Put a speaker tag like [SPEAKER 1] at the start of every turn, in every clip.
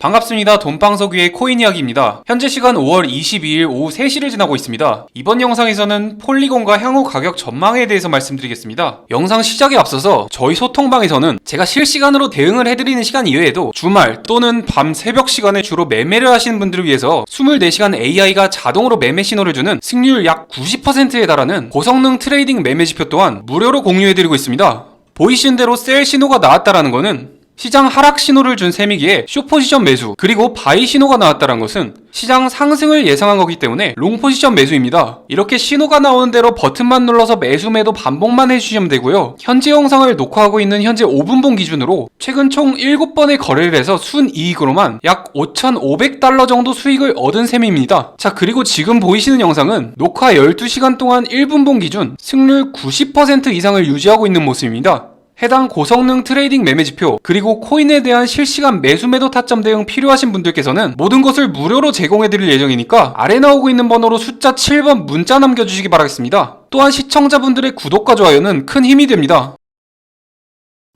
[SPEAKER 1] 반갑습니다. 돈방석위의 코인 이야기입니다. 현재 시간 5월 22일 오후 3시를 지나고 있습니다. 이번 영상에서는 폴리곤과 향후 가격 전망에 대해서 말씀드리겠습니다. 영상 시작에 앞서서 저희 소통방에서는 제가 실시간으로 대응을 해드리는 시간 이외에도 주말 또는 밤 새벽 시간에 주로 매매를 하시는 분들을 위해서 24시간 AI가 자동으로 매매 신호를 주는 승률 약 90%에 달하는 고성능 트레이딩 매매 지표 또한 무료로 공유해드리고 있습니다. 보이신 대로 셀 신호가 나왔다라는 것은 시장 하락 신호를 준 셈이기에 쇼포지션 매수 그리고 바이 신호가 나왔다는 것은 시장 상승을 예상한 거기 때문에 롱 포지션 매수입니다. 이렇게 신호가 나오는 대로 버튼만 눌러서 매수 매도 반복만 해주시면 되고요. 현재 영상을 녹화하고 있는 현재 5분봉 기준으로 최근 총 7번의 거래를 해서 순이익으로만 약 5,500달러 정도 수익을 얻은 셈입니다. 자 그리고 지금 보이시는 영상은 녹화 12시간 동안 1분봉 기준 승률 90% 이상을 유지하고 있는 모습입니다. 해당 고성능 트레이딩 매매 지표 그리고 코인에 대한 실시간 매수 매도 타점 대응 필요하신 분들께서는 모든 것을 무료로 제공해 드릴 예정이니까 아래 나오고 있는 번호로 숫자 7번 문자 남겨주시기 바라겠습니다. 또한 시청자분들의 구독과 좋아요는 큰 힘이 됩니다.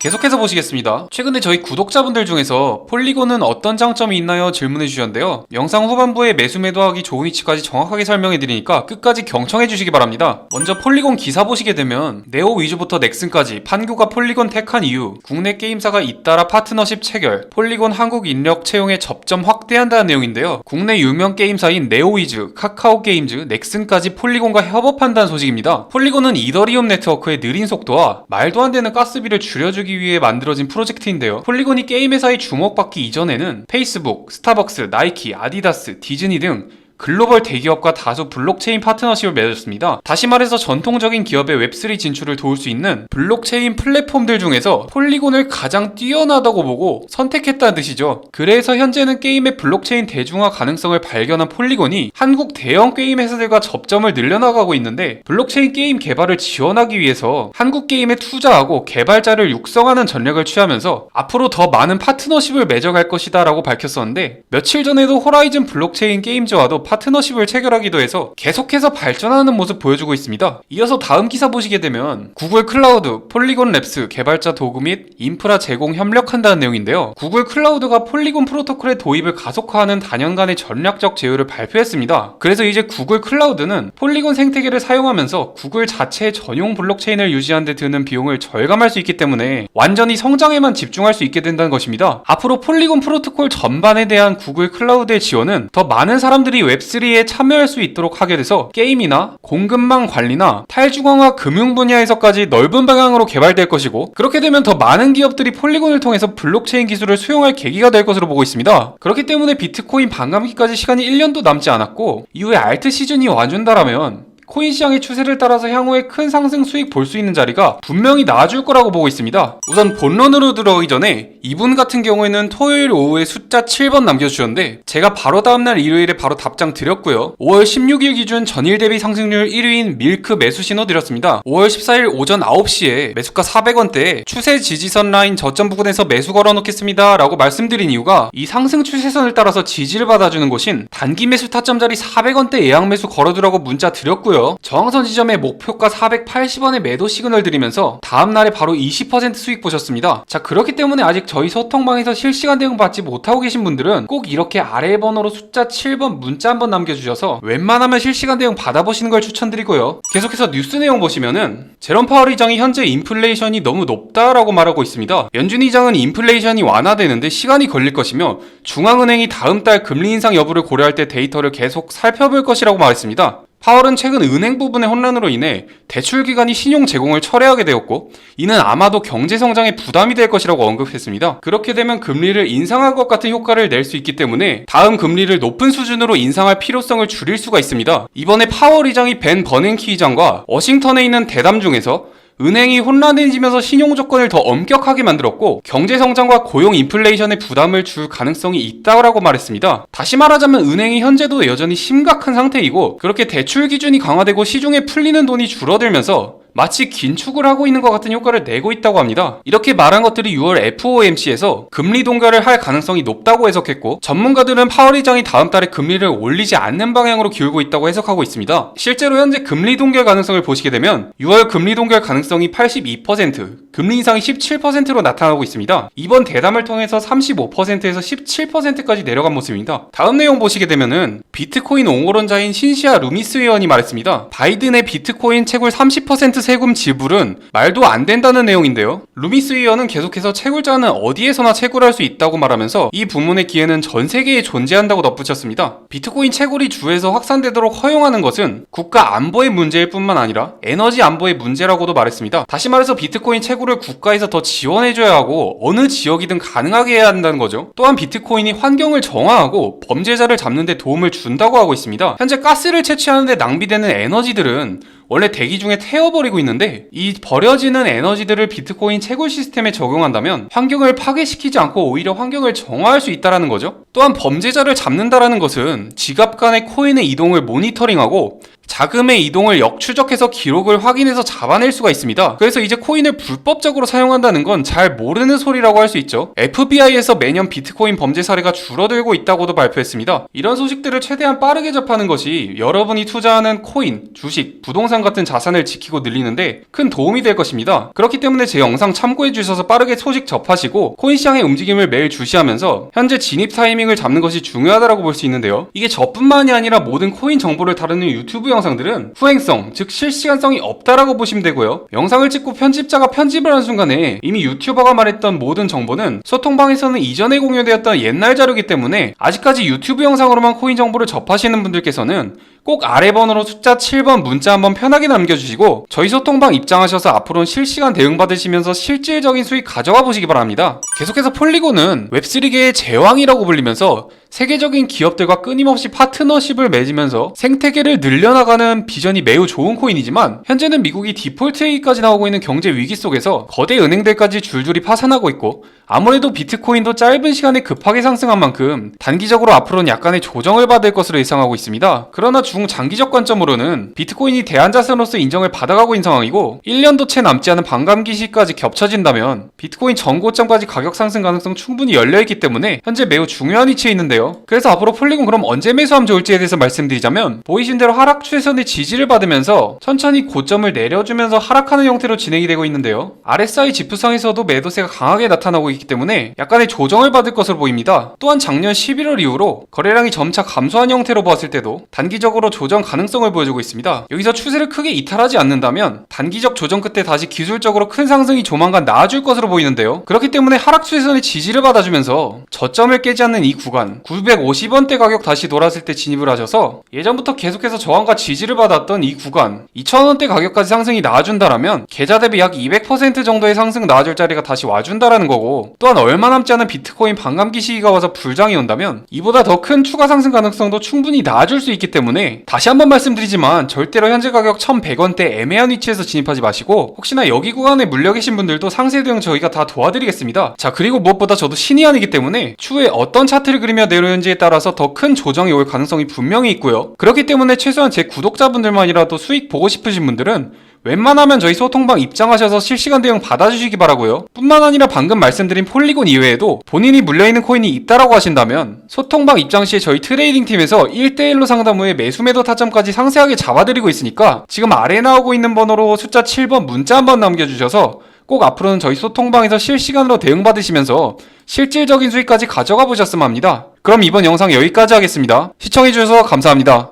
[SPEAKER 1] 계속해서 보시겠습니다. 최근에 저희 구독자분들 중에서 폴리곤은 어떤 장점이 있나요? 질문해 주셨는데요. 영상 후반부에 매수 매도하기 좋은 위치까지 정확하게 설명해 드리니까 끝까지 경청해 주시기 바랍니다. 먼저 폴리곤 기사 보시게 되면 네오 위주부터 넥슨까지 판교가 폴리곤 택한 이유, 국내 게임사가 잇따라 파트너십 체결, 폴리곤 한국 인력 채용에 접점 확대한다는 내용인데요. 국내 유명 게임사인 네오 위즈, 카카오 게임즈, 넥슨까지 폴리곤과 협업한다는 소식입니다. 폴리곤은 이더리움 네트워크의 느린 속도와 말도 안 되는 가스비를 줄여주기 위해 만들어진 프로젝트인데요. 폴리곤이 게임 회사의 주목받기 이전에는 페이스북, 스타벅스, 나이키, 아디다스, 디즈니 등 글로벌 대기업과 다수 블록체인 파트너십을 맺었습니다. 다시 말해서 전통적인 기업의 웹3 진출을 도울 수 있는 블록체인 플랫폼들 중에서 폴리곤을 가장 뛰어나다고 보고 선택했다는 뜻이죠. 그래서 현재는 게임의 블록체인 대중화 가능성을 발견한 폴리곤이 한국 대형 게임 회사들과 접점을 늘려나가고 있는데 블록체인 게임 개발을 지원하기 위해서 한국 게임에 투자하고 개발자를 육성하는 전략을 취하면서 앞으로 더 많은 파트너십을 맺어갈 것이다 라고 밝혔었는데 며칠 전에도 호라이즌 블록체인 게임즈와도 파트너십을 체결하기도 해서 계속해서 발전하는 모습 보여주고 있습니다. 이어서 다음 기사 보시게 되면 구글 클라우드, 폴리곤 랩스 개발자 도구 및 인프라 제공 협력한다는 내용인데요. 구글 클라우드가 폴리곤 프로토콜의 도입을 가속화하는 단연간의 전략적 제휴를 발표했습니다. 그래서 이제 구글 클라우드는 폴리곤 생태계를 사용하면서 구글 자체의 전용 블록체인을 유지하는 데 드는 비용을 절감할 수 있기 때문에 완전히 성장에만 집중할 수 있게 된다는 것입니다. 앞으로 폴리곤 프로토콜 전반에 대한 구글 클라우드의 지원은 더 많은 사람들이 웹3에 참여할 수 있도록 하게 돼서 게임이나 공급망 관리나 탈중앙화 금융 분야에서까지 넓은 방향으로 개발될 것이고 그렇게 되면 더 많은 기업들이 폴리곤을 통해서 블록체인 기술을 수용할 계기가 될 것으로 보고 있습니다. 그렇기 때문에 비트코인 반감기까지 시간이 1년도 남지 않았고 이후에 알트 시즌이 와준다라면 코인 시장의 추세를 따라서 향후에 큰 상승 수익 볼 수 있는 자리가 분명히 나아질 거라고 보고 있습니다. 우선 본론으로 들어가기 전에 이분 같은 경우에는 토요일 오후에 숫자 7번 남겨주셨는데 제가 바로 다음날 일요일에 바로 답장 드렸고요. 5월 16일 기준 전일 대비 상승률 1위인 밀크 매수 신호 드렸습니다. 5월 14일 오전 9시에 매수가 400원대에 추세 지지선 라인 저점 부근에서 매수 걸어 놓겠습니다 라고 말씀드린 이유가 이 상승 추세선을 따라서 지지를 받아주는 곳인 단기 매수 타점 자리 400원대 예약 매수 걸어두라고 문자 드렸 고요. 저항선 지점에 목표가 480원의 매도 시그널 드리면서 다음날에 바로 20% 수익 보셨습니다. 자 그렇기 때문에 아직 저희 소통방에서 실시간 대응 받지 못하고 계신 분들은 꼭 이렇게 아래 번호로 숫자 7번 문자 한번 남겨주셔서 웬만하면 실시간 대응 받아보시는 걸 추천드리고요. 계속해서 뉴스 내용 보시면은 제롬 파월 의장이 현재 인플레이션이 너무 높다라고 말하고 있습니다. 연준 의장은 인플레이션이 완화되는데 시간이 걸릴 것이며 중앙은행이 다음 달 금리 인상 여부를 고려할 때 데이터를 계속 살펴볼 것이라고 말했습니다. 파월은 최근 은행 부분의 혼란으로 인해 대출 기관이 신용 제공을 철회하게 되었고 이는 아마도 경제 성장에 부담이 될 것이라고 언급했습니다. 그렇게 되면 금리를 인상할 것 같은 효과를 낼 수 있기 때문에 다음 금리를 높은 수준으로 인상할 필요성을 줄일 수가 있습니다. 이번에 파월 의장이 벤 버냉키 의장과 워싱턴에 있는 대담 중에서 은행이 혼란해지면서 신용 조건을 더 엄격하게 만들었고 경제 성장과 고용 인플레이션에 부담을 줄 가능성이 있다고 말했습니다. 다시 말하자면 은행이 현재도 여전히 심각한 상태이고 그렇게 대출 기준이 강화되고 시중에 풀리는 돈이 줄어들면서 마치 긴축을 하고 있는 것 같은 효과를 내고 있다고 합니다. 이렇게 말한 것들이 6월 FOMC에서 금리 동결을 할 가능성이 높다고 해석했고 전문가들은 파월 의장이 다음 달에 금리를 올리지 않는 방향으로 기울고 있다고 해석하고 있습니다. 실제로 현재 금리 동결 가능성을 보시게 되면 6월 금리 동결 가능성이 82% 금리 인상이 17%로 나타나고 있습니다. 이번 대담을 통해서 35%에서 17%까지 내려간 모습입니다. 다음 내용 보시게 되면은 비트코인 옹호론자인 신시아 루미스 의원이 말했습니다. 바이든의 비트코인 채굴 30% 세금 지불은 말도 안 된다는 내용인데요. 루미스 의원은 계속해서 채굴자는 어디에서나 채굴할 수 있다고 말하면서 이 부문의 기회는 전 세계에 존재한다고 덧붙였습니다. 비트코인 채굴이 주에서 확산되도록 허용하는 것은 국가 안보의 문제일 뿐만 아니라 에너지 안보의 문제라고도 말했습니다. 다시 말해서 비트코인 채굴 을 국가에서 더 지원해줘야 하고 어느 지역이든 가능하게 해야 한다는 거죠. 또한 비트코인이 환경을 정화하고 범죄자를 잡는 데 도움을 준다고 하고 있습니다. 현재 가스를 채취하는데 낭비되는 에너지들은 원래 대기 중에 태워버리고 있는데 이 버려지는 에너지들을 비트코인 채굴 시스템에 적용한다면 환경을 파괴시키지 않고 오히려 환경을 정화할 수 있다라는 거죠. 또한 범죄자를 잡는다라는 것은 지갑 간의 코인의 이동을 모니터링하고 자금의 이동을 역추적해서 기록을 확인해서 잡아낼 수가 있습니다. 그래서 이제 코인을 불법적으로 사용한다는 건 잘 모르는 소리라고 할 수 있죠. FBI에서 매년 비트코인 범죄 사례가 줄어들고 있다고도 발표했습니다. 이런 소식들을 최대한 빠르게 접하는 것이 여러분이 투자하는 코인, 주식, 부동산 같은 자산을 지키고 늘리는데 큰 도움이 될 것입니다. 그렇기 때문에 제 영상 참고해 주셔서 빠르게 소식 접하시고 코인 시장의 움직임을 매일 주시하면서 현재 진입 타이밍을 잡는 것이 중요하다고 볼 수 있는데요. 이게 저뿐만이 아니라 모든 코인 정보를 다루는 유튜브 영상 들은 후행성, 즉 실시간성이 없다라고 보시면 되고요. 영상을 찍고 편집자가 편집을 한 순간에 이미 유튜버가 말했던 모든 정보는 소통방에서는 이전에 공유되었던 옛날 자료이기 때문에 아직까지 유튜브 영상으로만 코인 정보를 접하시는 분들께서는 꼭 아래 번호로 숫자 7번 문자 한번 편하게 남겨주시고 저희 소통방 입장하셔서 앞으로는 실시간 대응 받으시면서 실질적인 수익 가져가 보시기 바랍니다. 계속해서 폴리곤은 웹3계의 제왕이라고 불리면서 세계적인 기업들과 끊임없이 파트너십을 맺으면서 생태계를 늘려나가는 비전이 매우 좋은 코인이지만 현재는 미국이 디폴트에까지 나오고 있는 경제 위기 속에서 거대 은행들까지 줄줄이 파산하고 있고 아무래도 비트코인도 짧은 시간에 급하게 상승한 만큼 단기적으로 앞으로는 약간의 조정을 받을 것으로 예상하고 있습니다. 그러나 중장기적 관점으로는 비트코인이 대안자산으로서 인정을 받아가고 있는 상황이고 1년도 채 남지 않은 반감기 시까지 겹쳐진다면 비트코인 전고점까지 가격 상승 가능성 충분히 열려있기 때문에 현재 매우 중요한 위치에 있는데요. 그래서 앞으로 폴리곤 그럼 언제 매수하면 좋을지에 대해서 말씀드리자면 보이신 대로 하락 추세선의 지지를 받으면서 천천히 고점을 내려주면서 하락하는 형태로 진행이 되고 있는데요. RSI 지표상에서도 매도세가 강하게 나타나고 있기 때문에 약간의 조정을 받을 것으로 보입니다. 또한 작년 11월 이후로 거래량이 점차 감소한 형태로 보았을 때도 단기적으로 조정 가능성을 보여주고 있습니다. 여기서 추세를 크게 이탈하지 않는다면 단기적 조정 끝에 다시 기술적으로 큰 상승이 조만간 나아질 것으로 보이는데요. 그렇기 때문에 하락 추세선의 지지를 받아주면서 저점을 깨지 않는 이 구간 950원대 가격 다시 돌았을 때 진입을 하셔서 예전부터 계속해서 저항과 지지를 받았던 이 구간 2000원대 가격까지 상승이 나와준다라면 계좌 대비 약 200% 정도의 상승 나와줄 자리가 다시 와준다라는 거고 또한 얼마 남지 않은 비트코인 반감기 시기가 와서 불장이 온다면 이보다 더 큰 추가 상승 가능성도 충분히 나아줄 수 있기 때문에 다시 한번 말씀드리지만 절대로 현재 가격 1100원대 애매한 위치에서 진입하지 마시고 혹시나 여기 구간에 물려 계신 분들도 상세 대응 저희가 다 도와드리겠습니다. 자 그리고 무엇보다 저도 신이 아니기 때문에 추후에 어떤 차트를 그리며 내 려오는지에 따라서 더 큰 조정이 올 가능성이 분명히 있고요. 그렇기 때문에 최소한 제 구독자분들만이라도 수익 보고 싶으신 분들은 웬만하면 저희 소통방 입장하셔서 실시간 대응 받아주시기 바라고요. 뿐만 아니라 방금 말씀드린 폴리곤 이외에도 본인이 물려있는 코인이 있다라고 하신다면 소통방 입장 시에 저희 트레이딩 팀에서 1대1로 상담 후에 매수 매도 타점까지 상세하게 잡아드리고 있으니까 지금 아래 나오고 있는 번호로 숫자 7번 문자 한번 남겨주셔서 꼭 앞으로는 저희 소통방에서 실시간으로 대응받으시면서 실질적인 수익까지 가져가 보셨으면 합니다. 그럼 이번 영상 여기까지 하겠습니다. 시청해주셔서 감사합니다.